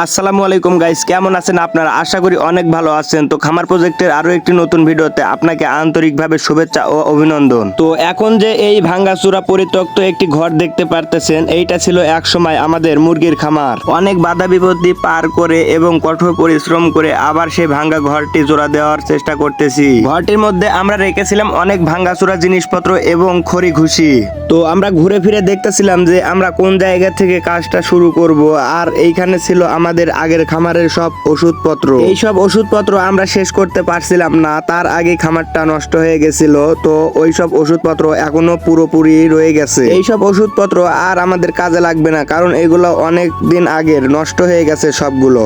আসসালামু আলাইকুম গাইস কেমন আছেন আপনারা? আশা করি অনেক ভালো আছেন। তো খামার প্রজেক্টের আরও একটি নতুন ভিডিওতে আপনাকে আন্তরিকভাবে শুভেচ্ছা ও অভিনন্দন। তো এখন যে এই ভাঙ্গাচুরা পরিত্যক্ত একটি ঘর দেখতে পারতেছেন, এইটা ছিল এক সময় আমাদের মুরগির খামার। অনেক বাধা বিপত্তি পার করে এবং কঠোর পরিশ্রম করে আবার সেই ভাঙ্গা ঘরটি জোড়া দেওয়ার চেষ্টা করতেছি। ঘরটির মধ্যে আমরা রেখেছিলাম অনেক ভাঙ্গাচুরা জিনিসপত্র এবং খড়ি ঘুষি। তো আমরা ঘুরে ফিরে দেখতেছিলাম যে আমরা কোন জায়গা থেকে কাজটা শুরু করব, আর এইখানে ছিল আমাদের আগের খামারের সব ওষুধপত্র। এই সব ওষুধপত্র আমরা শেষ করতে পারছিলাম না, তার আগে খামারটা নষ্ট হয়ে গেছিল, তো ওই সব ওষুধপত্র এখনও পুরোপুরি রয়ে গেছে। এই সব ওষুধপত্র আর আমাদের কাজে লাগবে না, কারণ এগুলো অনেক দিন আগের, নষ্ট হয়ে গেছে সবগুলো।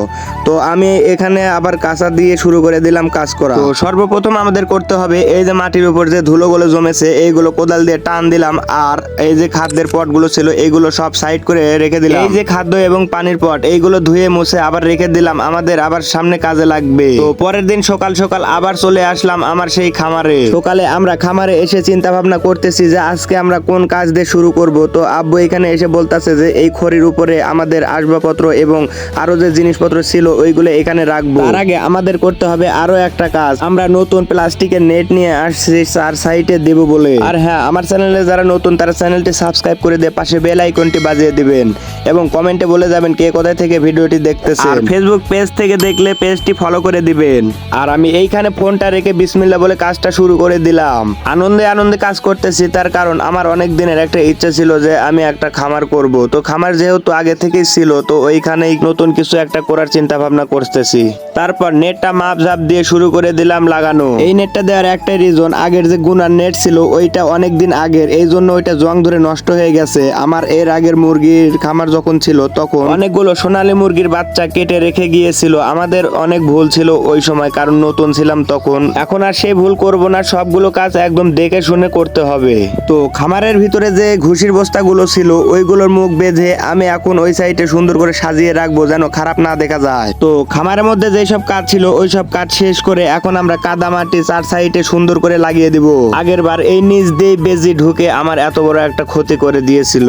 তো আমি এখানে আবার কাঁচা দিয়ে শুরু করে দিলাম কাজ করা। তো সর্বপ্রথম আমাদের করতে হবে, এই যে মাটির উপর যে ধুলোগুলো জমেছে, এইগুলো কোদাল দিয়ে টান দিলাম, আর এই যে খাদ্যের পটগুলো ছিল এইগুলো সব সাইড করে রেখে দিলাম। এই যে খাদ্য এবং পানির পট, এইগুলো ধুয়ে মুছে আবার রেখে দিলাম, আমাদের আবার সামনে কাজে লাগবে। তো পরের দিন সকাল সকাল আবার চলে আসলাম আমার সেই খামারে। সকালে আমরা খামারে এসে চিন্তা ভাবনা করতেছি যে আজকে আমরা কোন কাজ দিয়ে শুরু করব। তো আব্বু এখানে এসে বলতাছে যে এই খড়ির উপরে আমাদের আসবাবপত্র এবং আরও যে জিনিসপত্র ছিল ওইগুলো এখানে রাখব। তার আগে আমাদের করতে হবে আরও একটা কাজ। আমরা নতুন প্লাস্টিকের নেট নিয়ে আসছি চার সাইডে দেব বলে। আর হ্যাঁ আমার চ্যানেলে যারা নতুন তারা চ্যানেলটি সাবস্ক্রাইব করে দিয়ে পাশে বেল আইকনটি বাজিয়ে দিবেন। এবং কমেন্টে বলে যাবেন কে কোথায় থেকে ভিডিওটি দেখতেছেন। আর ফেসবুক পেজ থেকে দেখলে পেজটি ফলো করে দিবেন। আর আমি এইখানে ফোনটা রেখে বিসমিল্লা বলে কাজটা শুরু করে দিলাম। আনন্দে আনন্দে কাজ করতেছি তার কারণ আমার অনেক দিনের একটা ইচ্ছা ছিল যে আমি একটা খামার করব। তো খামার যেহেতু আগে থেকেই ছিল তো ওইখানেই নতুন কিছু একটা করার চিন্তা ভাবনা করতেছি। তারপর নেটটা মাপ ঝাপ দিয়ে শুরু করে দিলাম লাগানো। এই নেটটা দেওয়ার একটাই রিজন আগের যে গুনার নেট ছিল ওইটা অনেক দিন আগের। এই জন্য ওইটা জং ধরে নষ্ট হয়ে গেছে। আমার এর আগের মুরগির খামার যখন ছিল তখন অনেকগুলো সোনালী মুরগির বাচ্চা কেটে রেখে গিয়েছিল। আমাদের অনেক ভুল ছিল ওই সময়, কারণ নতুন ছিলাম তখন। এখন আর সেই ভুল করব না, সবগুলো কাজ একদম দেখে শুনে করতে হবে। তো খামারের ভিতরে যে ঘুষির বস্তাগুলো ছিল, ওইগুলোর মুখ বেঁধে আমি এখন ওই সাইডে সুন্দর করে সাজিয়ে রাখব যেন খারাপ না দেখা যায়। তো খামারের মধ্যে যেই সব কাজ ছিল ওই সব কাজ শেষ করে এখন আমরা কাদা মাটি চার সাইডে সুন্দর করে লাগিয়ে দিব। আগের বার এই নিচ দিয়ে বেজি ঢুকে আমার এত বড় একটা ক্ষতি করে দিয়েছিল।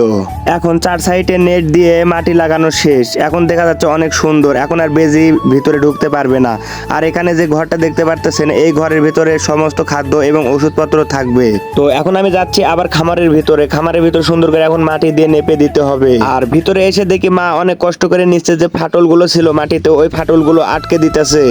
এখন চার সাইডে নেট দিয়ে মাটি লাগানো শেষ। এখন দেখা যাচ্ছে অনেক সুন্দর। এখন আর বেজি ভিতরে ঢুকতে পারবে না। আর এখানে যে ঘরটা দেখতে পারতেছেন, এই ঘরের ভিতরে সমস্ত খাদ্য এবং ওষুধপত্র থাকবে। তো এখন আমি যাচ্ছি আবার খামারের ভিতরে। খামারের ভিতরে সুন্দর করে এখন মাটি দিয়ে নেপে দিতে হবে। আর ভিতরে এসে দেখি মা অনেক কষ্ট করে নিচ্ছে যে ফাটলগুলো ছিল মাটিতে, ওই ফাটলগুলো আটকে দিতেছে।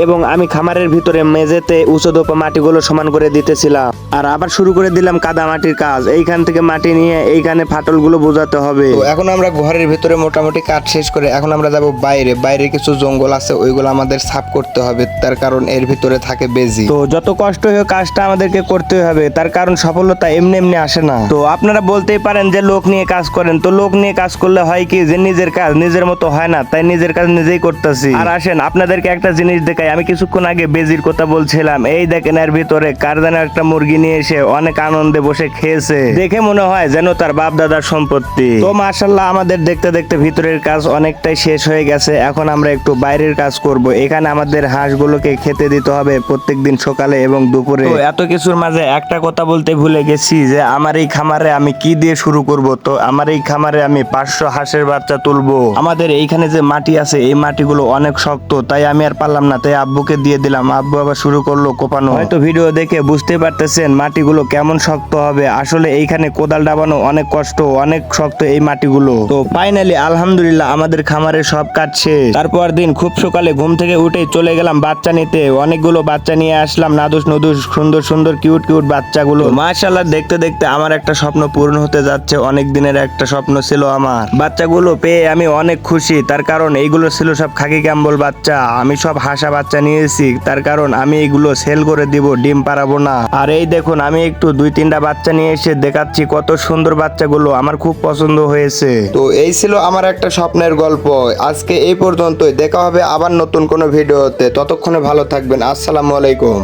এবং আমি খামারের ভিতরে মেঝেতে উঁচু দোপা মাটিগুলো সমান করে দিতেছিলাম। আর আবার শুরু করে দিলাম কাদা মাটির কাজ। এইখান থেকে মাটি নিয়ে এইখানে ফাটলগুলো বোঝাতে হবে। এখন আমরা ঘরের ভিতরে মোটামুটি কাজ শেষ করে এখন আমরা যাব বাইরে। বাইরে কিছু জঙ্গল আছে ওইগুলো আমাদের সাফ করতে হবে। তার কারণ এর ভিতরে থাকে বেজি। তো যত কষ্ট হয়ে কাজটা আমাদেরকে করতে হবে তার কারণ সফলতা এমনি এমনি আসে না। তো আপনারা বলতেই পারেন যে লোক নিয়ে কাজ করেন। তো লোক নিয়ে কাজ করলে হয় কি? যে নিজের কাজ নিজের মতো হয় না তাই নিজের কাজ নিজেই করতেছি। আর আসেন আপনাদেরকে একটা জিনিস দেখাই আমি কিছুক্ষণ আগে বেজির কথা বলছিলাম। এই দেখেন এর ভিতরে কার যেন একটা মুরগি নিয়ে এসে অনেক আনন্দে বসে খেয়েছে। দেখে মনে হয় যেন তার বাপ দাদার সম্পত্তি। তো মার্শাল্লাহ আমাদের দেখতে দেখতে ভিতরের কাজ অনেকটাই শেষ হয়ে গেছে। এখন আমরা একটু বাইরের কাজ করব। এখানে আমাদের হাঁসগুলোকে খেতে দিতে হবে প্রত্যেকদিন সকালে এবং দুপুরে। এত কিছুর মাঝে একটা কথা বলতে ভুলে গেছি যে, আমার এই খামারে আমি কি দিয়ে শুরু করব? তো আমার এই খামারে আমি পাঁচশো হাঁসের বাচ্চা তুলবো। আমাদের এইখানে যে মাটি আছে, এই মাটিগুলো অনেক শক্ত, তাই আমি আর পারলাম না। তাই আব্বুকে দিয়ে দিলাম। আব্বু আবার শুরু করল কোপানো। হয়তো ভিডিও দেখে বুঝতে পারতেছেন, মাটিগুলো কেমন শক্ত হবে। আসলে এইখানে কোদাল ডাবানো অনেক কষ্ট, অনেক শক্ত এই মাটিগুলো। তো ফাইনালি আলহামদুলিল্লাহ, আমাদের খামারের সব কাজ শেষ। তারপর দিন খুব সকালে ঘুম থেকে উঠে চলে গেলাম বাচ্চা নিতে। অনেকগুলো বাচ্চা নিয়ে আসলাম, নাদুস নদুস, সুন্দর সুন্দর কিউট কিউট বাচ্চাগুলো। মাশাল্লাহ দেখতে দেখতে আমার একটা স্বপ্ন পূর্ণ হতে যাচ্ছে, অনেক দিনের একটা স্বপ্ন ছিল আমার। বাচ্চাগুলো পেয়ে আমি অনেক খুশি, তার কারণ এইগুলো ছিল সব খাকি ক্যাম্বল বাচ্চা। আমি সব হাসা বাচ্চা নিয়েছি, তার কারণ আমি এগুলো সেল করে দিব, ডিম পারাবো না। আর এই দেখুন, আমি একটু দুই তিনটা বাচ্চা নিয়ে এসে দেখাচ্ছি কত সুন্দর বাচ্চাগুলো, আমার খুব পছন্দ হয়েছে। তো এই ছিল আমার একটা স্বপ্নের গল্প। আজকে এই পর্যন্তই, দেখা হবে আবার নতুন কোনো ভিডিওতে। ততক্ষণে ভালো থাকবেন, আসসালামু আলাইকুম।